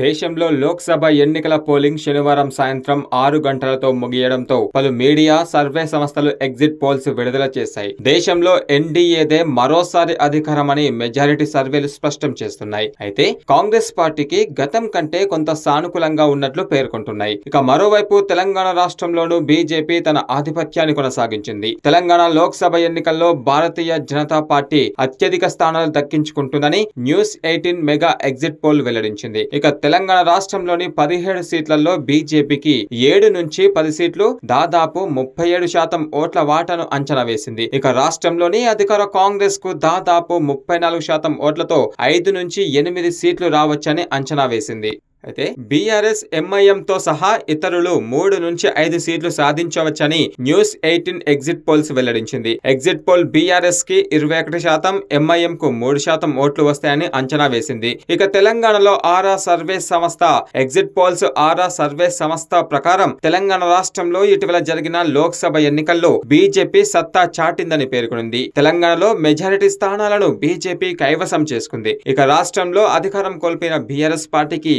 దేశంలో లోక్సభ ఎన్నికల పోలింగ్ శనివారం సాయంత్రం ఆరు గంటలతో ముగియడంతో పలు మీడియా సర్వే సంస్థలు ఎగ్జిట్ పోల్స్ విడుదల చేశాయి. దేశంలో ఎన్డీఏదే మరోసారి అధికారమని మెజారిటీ సర్వేలు స్పష్టం చేస్తున్నాయి. అయితే కాంగ్రెస్ పార్టీకి గతం కంటే కొంత సానుకూలంగా ఉన్నట్లు పేర్కొంటున్నాయి. ఇక మరోవైపు తెలంగాణ రాష్ట్రంలోనూ బీజేపీ తన ఆధిపత్యాన్ని కొనసాగించింది. తెలంగాణ లోక్సభ ఎన్నికల్లో భారతీయ జనతా పార్టీ అత్యధిక స్థానాలు దక్కించుకుంటుందని news eighteen mega exit poll వెల్లడించింది. ఇక తెలంగాణ రాష్ట్రంలోని పదిహేడు సీట్లలో బీజేపీకి ఏడు నుంచి పది సీట్లు దాదాపు ముప్పై ఏడు శాతం ఓట్ల వాటాను అంచనా వేసింది. ఇక రాష్ట్రంలోని అధికార కాంగ్రెస్కు దాదాపు ముప్పై నాలుగు శాతం ఓట్లతో ఐదు నుంచి ఎనిమిది సీట్లు రావచ్చని అంచనా వేసింది. అయితే బీఆర్ఎస్ ఎంఐఎం తో సహా ఇతరులు మూడు నుంచి ఐదు సీట్లు సాధించవచ్చని న్యూస్ ఎయిటీన్ ఎగ్జిట్ పోల్స్ వెల్లడించింది. ఎగ్జిట్ పోల్ బీఆర్ఎస్కి ఇరవై ఒకటి శాతం ఎంఐఎం కు మూడు శాతం ఓట్లు వస్తాయని అంచనా వేసింది. ఇక తెలంగాణలో ఆరా సర్వే సంస్థ ఎగ్జిట్ పోల్స్ ఆరా సర్వే సంస్థ ప్రకారం తెలంగాణ రాష్ట్రంలో ఇటీవల జరిగిన లోక్సభ ఎన్నికల్లో బీజేపీ సత్తా చాటిందని పేర్కొంది తెలంగాణలో మెజారిటీ స్థానాలను బీజేపీ కైవసం చేసుకుంది. ఇక రాష్ట్రంలో అధికారం కోల్పోయిన బీఆర్ఎస్ పార్టీకి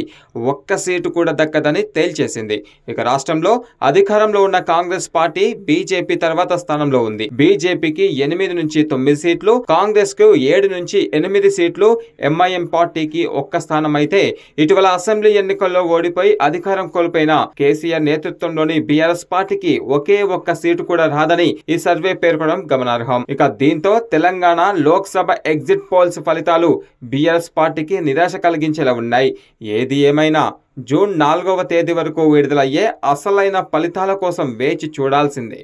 ఒక్క సీటు కూడా దక్కదని తేల్చేసింది. ఇక రాష్ట్రంలో అధికారంలో ఉన్న కాంగ్రెస్ పార్టీ బీజేపీ తర్వాత స్థానంలో ఉంది. బీజేపీకి ఎనిమిది నుంచి తొమ్మిది సీట్లు కాంగ్రెస్కు ఏడు నుంచి ఎనిమిది సీట్లు ఎంఐఎం పార్టీకి ఒక్క స్థానం అయితే ఇటీవల అసెంబ్లీ ఎన్నికల్లో ఓడిపోయి అధికారం కోల్పోయిన కేసీఆర్ నేతృత్వంలోని బీఆర్ఎస్ పార్టీకి ఒకే ఒక్క సీటు కూడా రాదని ఈ సర్వే పేర్కొనడం గమనార్హం. ఇక దీంతో తెలంగాణ లోక్సభ ఎగ్జిట్ పోల్స్ ఫలితాలు బీఆర్ఎస్ పార్టీకి నిరాశ కలిగించేలా ఉన్నాయి. ఏది ఏమైనా జూన్ నాలుగవ తేదీ వరకు విడుదలయ్యే అసలైన ఫలితాల కోసం వేచి చూడాల్సిందే.